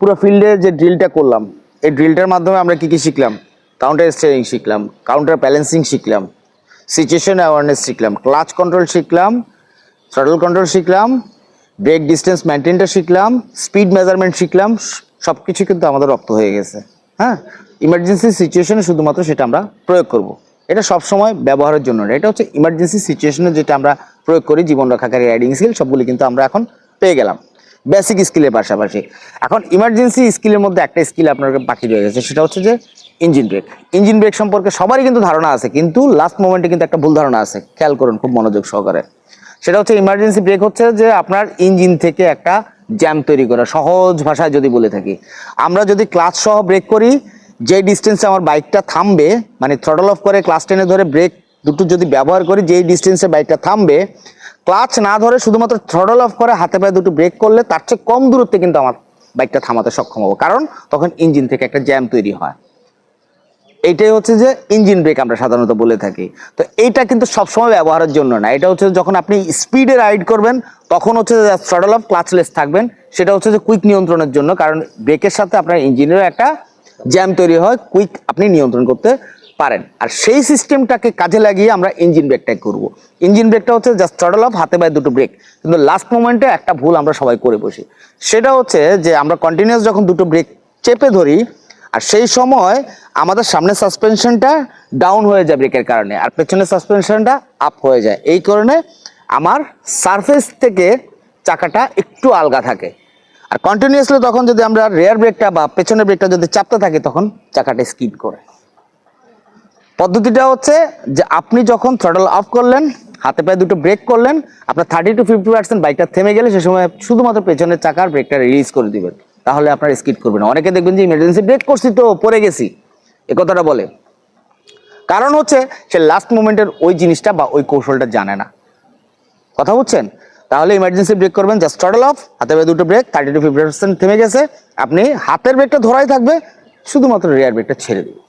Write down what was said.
পুরো ফিল্ডে যে ড্রিলটা করলাম, এই ড্রিলটার মাধ্যমে আমরা কি কি শিখলাম? কাউন্টার স্টিয়ারিং শিখলাম কাউন্টার ব্যালেন্সিং শিখলাম সিচুয়েশন অ্যাওয়ারনেস শিখলাম ক্লাচ কন্ট্রোল শিখলাম থ্রটল কন্ট্রোল শিখলাম ব্রেক ডিস্টেন্স মেনটেনটা শিখলাম স্পিড মেজারমেন্ট শিখলাম সব কিছু কিন্তু আমাদের রপ্ত হয়ে গেছে। হ্যাঁ? ইমার্জেন্সি সিচুয়েশনে শুধুমাত্র সেটা আমরা প্রয়োগ করব। এটা সব সময় ব্যবহারের জন্য এটা হচ্ছে ইমার্জেন্সি সিচুয়েশনে যেটা আমরা প্রয়োগ করি, জীবন রক্ষাকারী রাইডিং স্কিল সবগুলি কিন্তু আমরা এখন পেয়ে গেলাম। বেসিক স্কিলের পাশাপাশি। এখন ইমার্জেন্সি স্কিলের মধ্যে একটা স্কিল আপনার বাকি রয়ে গেছে, সেটা হচ্ছে যে ইঞ্জিন ব্রেক ইঞ্জিন ব্রেক সম্পর্কে সবারই কিন্তু ধারণা আছে, কিন্তু লাস্ট মোমেন্টে কিন্তু একটা ভুল ধারণা আছে। খেয়াল করুন খুব মনোযোগ সহকারে। সেটা হচ্ছে ইমার্জেন্সি ব্রেক হচ্ছে যে আপনার ইঞ্জিন থেকে একটা জ্যাম তৈরি করা, সহজ ভাষায় যদি বলে থাকি। আমরা যদি ক্লাচ সহ ব্রেক করি, যে ডিস্টেন্সে আমার বাইকটা থামবে মানে থ্রটল অফ করে ক্লাস টেনে ধরে ব্রেক দুটো যদি ব্যবহার করি, যেই ডিস্টেন্সে বাইকটা থামবে ক্লাচ না ধরে শুধুমাত্র থ্রটল অফ করে হাতে পায়ে দুটো ব্রেক করলে তার চেয়ে কম দূরত্বে কিন্তু আমার বাইকটা থামাতে সক্ষম হব। কারণ তখন ইঞ্জিন থেকে একটা জ্যাম তৈরি হয়। এইটাই হচ্ছে যে ইঞ্জিন ব্রেক আমরা সাধারণত বলে থাকি। তো এইটা কিন্তু সবসময় ব্যবহারের জন্য না। এটা হচ্ছে যখন আপনি স্পিডে রাইড করবেন, তখন হচ্ছে যে থ্রটল অফ ক্লাচলেস থাকবেন। সেটা হচ্ছে যে কুইক নিয়ন্ত্রণের জন্য। কারণ ব্রেকের সাথে আপনার ইঞ্জিনেরও একটা জ্যাম তৈরি হয়। কুইক আপনি নিয়ন্ত্রণ করতে পারেন। আর সেই সিস্টেমটাকে কাজে লাগিয়ে আমরা ইঞ্জিন ব্রেকটা করব। ইঞ্জিন ব্রেকটা হচ্ছে জাস্ট থ্রটল অফ হাতে পায়ে দুটো ব্রেক কিন্তু লাস্ট মোমেন্টে একটা ভুল আমরা সবাই করে বসি। সেটা হচ্ছে যে আমরা কন্টিনিউয়াস যখন দুটো ব্রেক চেপে ধরি, আর সেই সময় আমাদের সামনে সাসপেনশনটা ডাউন হয়ে যায় ব্রেকের কারণে, আর পেছনের সাসপেনশনটা আপ হয়ে যায়। এই কারণে আমার সারফেস থেকে চাকাটা একটু আলগা থাকে। আর কন্টিনিউয়াসলি তখন যদি আমরা রেয়ার ব্রেকটা বা পেছনের ব্রেকটা যদি চাপতে থাকি, তখন চাকাটা স্কিড করে। পদ্ধতিটা হচ্ছে যে আপনি যখন থ্রটল অফ করলেন, হাতে পায়ে দুটো ব্রেক করলেন, আপনার থার্টি টু ফিফটি পার্সেন্ট বাইকটা থেমে গেলে সে সময় শুধুমাত্র পেছনের চাকার ব্রেকটা রিলিজ করে দিবেন। তাহলে আপনার স্কিড করবে না। অনেকে দেখবেন যে ইমার্জেন্সি ব্রেক করছি তো, পড়ে গেছি। এ কথাটা বলে। কারণ হচ্ছে, সে লাস্ট মোমেন্টের ওই জিনিসটা বা ওই কৌশলটা জানে না। কথা বুঝছেন? তাহলে ইমার্জেন্সি ব্রেক করবেন জাস্ট টটল অফ হাতে পায়ে দুটো brake thirty two fifty percent থেমে গেছে। আপনি হাতের ব্রেকটা ধরাই থাকবে, শুধুমাত্র রেয়ার ব্রেকটা ছেড়ে দিবেন।